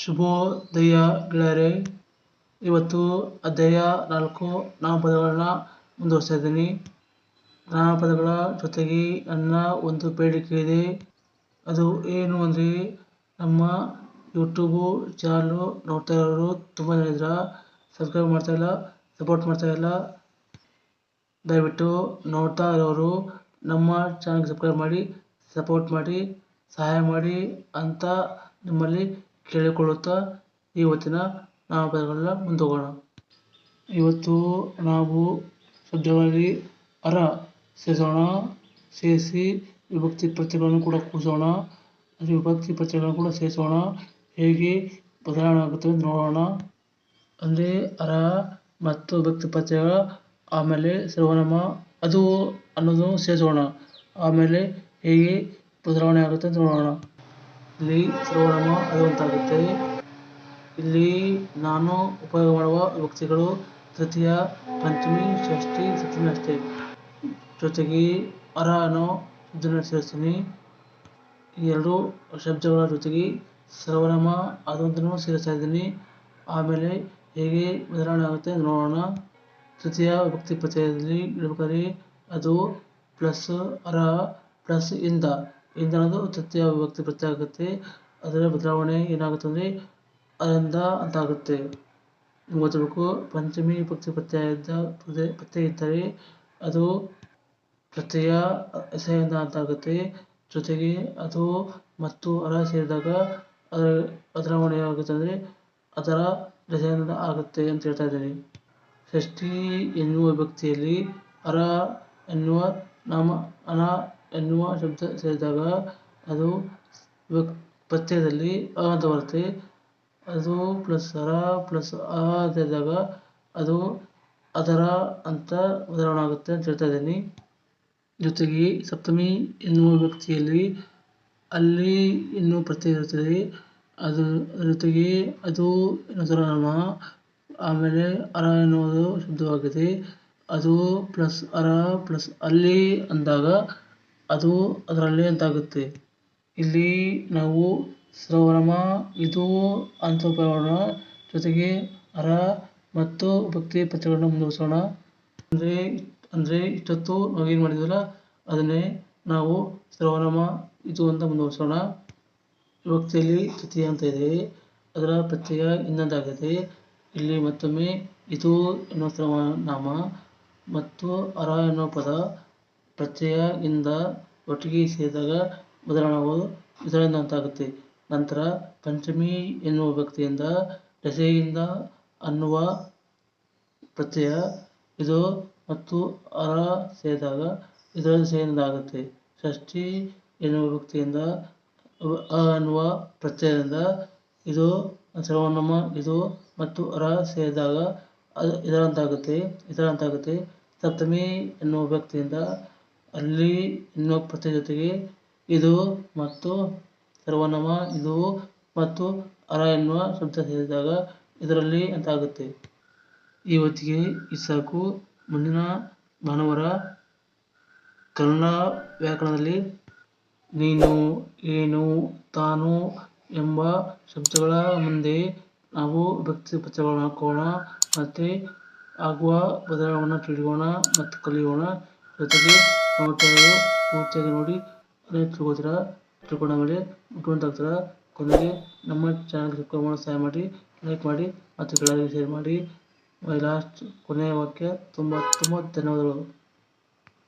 ಶುಭೋದಯ ಗೆಳೆಯರೆ ಇವತ್ತು ಅಧ್ಯಾಯ ನಾಲ್ಕು ನಾಮಪದಗಳನ್ನ ಮುಂದುವರಿಸ್ತಾ ಇದ್ದೀನಿ. ನಾಮಪದಗಳ ಜೊತೆಗೆ ನನ್ನ ಒಂದು ಬೇಡಿಕೆ ಇದೆ. ಅದು ಏನು ಅಂದರೆ ನಮ್ಮ ಯೂಟ್ಯೂಬು ಚಾನಲು ನೋಡ್ತಾ ಇರೋರು ತುಂಬ ಜನ ಇದ್ರ, ಸಬ್ಸ್ಕ್ರೈಬ್ ಮಾಡ್ತಾ ಇಲ್ಲ, ಸಪೋರ್ಟ್ ಮಾಡ್ತಾ ಇಲ್ಲ, ದಯವಿಟ್ಟು ನೋಡ್ತಾ ಇರೋರು ನಮ್ಮ ಚಾನಲ್ಗೆ ಸಬ್ಸ್ಕ್ರೈಬ್ ಮಾಡಿ, ಸಪೋರ್ಟ್ ಮಾಡಿ, ಸಹಾಯ ಮಾಡಿ ಅಂತ ನಿಮ್ಮಲ್ಲಿ ಕೇಳಿಕೊಳ್ಳುತ್ತಾ ಇವತ್ತಿನ ನಾಮಪದಗಳನ್ನ ಮುಂದೋಗೋಣ ಇವತ್ತು ನಾವು ಶುದ್ಧವಾಗಿ ಅರ ಸೇರಿಸೋಣ ಸೇರಿಸಿ ವಿಭಕ್ತಿ ಪ್ರತ್ಯಯಗಳನ್ನು ಕೂಡ ಕೂರಿಸೋಣ ವಿಭಕ್ತಿ ಪ್ರತ್ಯಯಗಳನ್ನು ಕೂಡ ಸೇರಿಸೋಣ ಹೇಗೆ ಬದಲಾವಣೆ ಆಗುತ್ತದೆ ನೋಡೋಣ. ಅಂದರೆ ಅರ ಮತ್ತು ವಿಭಕ್ತಿ ಪ್ರತ್ಯಯ, ಆಮೇಲೆ ಸರ್ವನಾಮ, ಅದು ಅನ್ನೋದು ಸೇರಿಸೋಣ ಆಮೇಲೆ ಹೇಗೆ ಬದಲಾವಣೆ ಆಗುತ್ತೆ ನೋಡೋಣ. ಇಲ್ಲಿ ಸರ್ವನಾಮ ಅದು ಅಂತಾಗುತ್ತೆ ಇಲ್ಲಿ ನಾನು ಉಪಯೋಗ ಮಾಡುವ ವಿಭಕ್ತಿಗಳು ತೃತೀಯ, ಪಂಚಮಿ, ಷಷ್ಠಿ, ಸಪ್ತಮಿ ಅಷ್ಟೇ. ಜೊತೆಗೆ ಅರ ಅನ್ನೋ ಇದನ್ನು ಸೇರಿಸ್ತೀನಿ. ಈ ಎರಡು ಶಬ್ದಗಳ ಜೊತೆಗೆ ಸರ್ವನಾಮ ಅದೊಂದನ್ನು ಸೇರಿಸ್ತಾ ಇದ್ದೀನಿ. ಆಮೇಲೆ ಹೇಗೆ ಬದಲಾವಣೆ ಆಗುತ್ತೆ ನೋಡೋಣ. ತೃತೀಯ ವಿಭಕ್ತಿ ಪ್ರತ್ಯಯದಲ್ಲಿ ಇಡಬೇಕಾದ್ರೆ ಅದು ಪ್ಲಸ್ ಅರ ಪ್ಲಸ್ ಇಂದ. ಇಂದ ಅನ್ನೋದು ತೃತೀಯ ವಿಭಕ್ತಿ ಪ್ರತ್ಯಯ ಅದರ ಬದಲಾವಣೆ ಏನಾಗುತ್ತೆ ಅಂದರೆ ಅದರಿಂದ ಅಂತ ಆಗುತ್ತೆ ನಿಮ್ಗೆ ಪಂಚಮಿ ವಿಭಕ್ತಿ ಪ್ರತ್ಯಯ ಇದ್ದ ಪ್ರತ್ಯಯ ಇದ್ದರೆ ಅದು ಪ್ರತ್ಯಯ ಎಸೆಯಿಂದ ಅಂತ ಆಗುತ್ತೆ ಜೊತೆಗೆ ಅದು ಮತ್ತು ಅರ ಸೇರಿದಾಗ ಅದರ ಬದಲಾವಣೆ ಆಗುತ್ತೆ ಅಂದರೆ ಅದರ ದೆಸೆಯಿಂದ ಆಗುತ್ತೆ ಅಂತ ಹೇಳ್ತಾ ಇದ್ದೀನಿ ಷಷ್ಠಿ ಎನ್ನುವ ವಿಭಕ್ತಿಯಲ್ಲಿ ಅರ ಎನ್ನುವ ನಾಮ, ಅನ ಎನ್ನುವ ಶಬ್ದ ಸೇರಿದಾಗ ಅದು ಪ್ರತ್ಯಯದಲ್ಲಿ ಅ ಅಂತ ಬರುತ್ತೆ. ಅದು ಪ್ಲಸ್ ಅರ ಪ್ಲಸ್ ಅ ಸೇರಿದಾಗ ಅದು ಅದರ ಅಂತ ಉದಾಹರಣೆ ಆಗುತ್ತೆ ಅಂತ ಹೇಳ್ತಾ ಇದ್ದೀನಿ. ಜೊತೆಗೆ ಸಪ್ತಮಿ ಎನ್ನುವ ವ್ಯಕ್ತಿಯಲ್ಲಿ ಅಲ್ಲಿ ಇನ್ನೂ ಪ್ರತ್ಯಯ ಇರುತ್ತದೆ. ಅದು ಜೊತೆಗೆ ಅದು ಸರ್ವನಾಮ ಆಮೇಲೆ ಅರ ಎನ್ನುವುದು ಶಬ್ದವಾಗಿದೆ. ಅದು ಪ್ಲಸ್ ಅರ ಪ್ಲಸ್ ಅಲ್ಲಿ ಅಂದಾಗ ಅದು ಅದರಲ್ಲಿ ಅಂತಾಗುತ್ತೆ. ಇಲ್ಲಿ ನಾವು ಸರ್ವನಾಮ ಇದು ಅಂತ ಉಪಯೋಗ ಜೊತೆಗೆ ಅರ ಮತ್ತು ಭಕ್ತಿ ಪ್ರತ್ಯಯಗಳನ್ನು ಮುಂದುವರಿಸೋಣ. ಅಂದರೆ ಅಂದರೆ ಇಷ್ಟೊತ್ತು ನಾವು ಏನು ಮಾಡಿದ್ವಲ್ಲ, ಅದನ್ನೇ ನಾವು ಶ್ರವಣಮ ಇದು ಅಂತ ಮುಂದುವರಿಸೋಣ. ವಿಭಕ್ತಿಯಲ್ಲಿ ತೃತೀಯ ಅಂತ ಇದೆ. ಅದರ ಪ್ರತ್ಯಯ ಇನ್ನೊಂದಾಗಿದೆ. ಇಲ್ಲಿ ಮತ್ತೊಮ್ಮೆ ಇದು ಎನ್ನುವ ಸರ್ವನಾಮ ಮತ್ತು ಅರ ಎನ್ನುವ ಪದ ಪ್ರತ್ಯಯ ಇಂದ ಒಟ್ಟಿಗೆ ಸೇರಿದಾಗ ಉದಾಹರಣವು ಅಂತಾಗುತ್ತೆ ನಂತರ ಪಂಚಮಿ ಎನ್ನುವ ವ್ಯಕ್ತಿಯಿಂದ ದೆಸೆಯಿಂದ ಅನ್ನುವ ಪ್ರತ್ಯಯ, ಇದು ಮತ್ತು ಅರ ಸೇರಿದಾಗ ಇದರ ದೆಸೆಯಿಂದ ಆಗುತ್ತೆ ಷಷ್ಠಿ ಎನ್ನುವ ವ್ಯಕ್ತಿಯಿಂದ ಅ ಅನ್ನುವ ಪ್ರತ್ಯಯದಿಂದ ಇದು ಸರ್ವನಾಮ ಇದು ಮತ್ತು ಅರ ಸೇರಿದಾಗ ಅದು ಇದರಂತಾಗುತ್ತೆ ಇದರಂತಾಗುತ್ತೆ. ಸಪ್ತಮಿ ಎನ್ನುವ ವಿಭಕ್ತಿಯಿಂದ ಅಲ್ಲಿ ಇನ್ನೊಬ್ಬ ಪ್ರತ್ಯಯ ಜೊತೆಗೆ ಇದು ಮತ್ತು ಸರ್ವನಾಮ, ಇದು ಮತ್ತು ಅರ ಎನ್ನುವ ಶಬ್ದ ಸೇರಿದಾಗ ಇದರಲ್ಲಿ ಅಂತ ಆಗುತ್ತೆ ಇವತ್ತಿಗೆ ಈ ಸಾಕು ಮುಂದಿನ ಭಾನುವಾರ ಕನ್ನಡ ವ್ಯಾಕರಣದಲ್ಲಿ ನೀನು, ಏನು, ತಾನು ಎಂಬ ಶಬ್ದಗಳ ಮುಂದೆ ನಾವು ಭಕ್ತಿ ಪತ್ರಗಳನ್ನು ಹಾಕೋಣ, ಮತ್ತು ಆಗುವ ಬದಲಾವಣೆ ತಿಳಿಯೋಣ ಮತ್ತು ಕಲಿಯೋಣ. ಜೊತೆಗೆ ಪೂರ್ತಿಯಾಗಿ ನೋಡಿ ತಿಳ್ಕೊತೀರ ತಿಳ್ಕೊಂಡ ಮೇಲೆ ಆಗ್ತೀರ? ಕೊನೆಗೆ ನಮ್ಮ ಚಾನಲ್ ಸಬ್ಸ್ಕ್ರೈಬ್ ಮಾಡೋ ಸಹಾಯ ಮಾಡಿ ಲೈಕ್ ಮಾಡಿ, ಮತ್ತು ಕೆಳಗೆ ಶೇರ್ ಮಾಡಿ. ಲಾಸ್ಟ್ ಕೊನೆಯ ವಾಕ್ಯ, ತುಂಬ ತುಂಬ ಧನ್ಯವಾದಗಳು.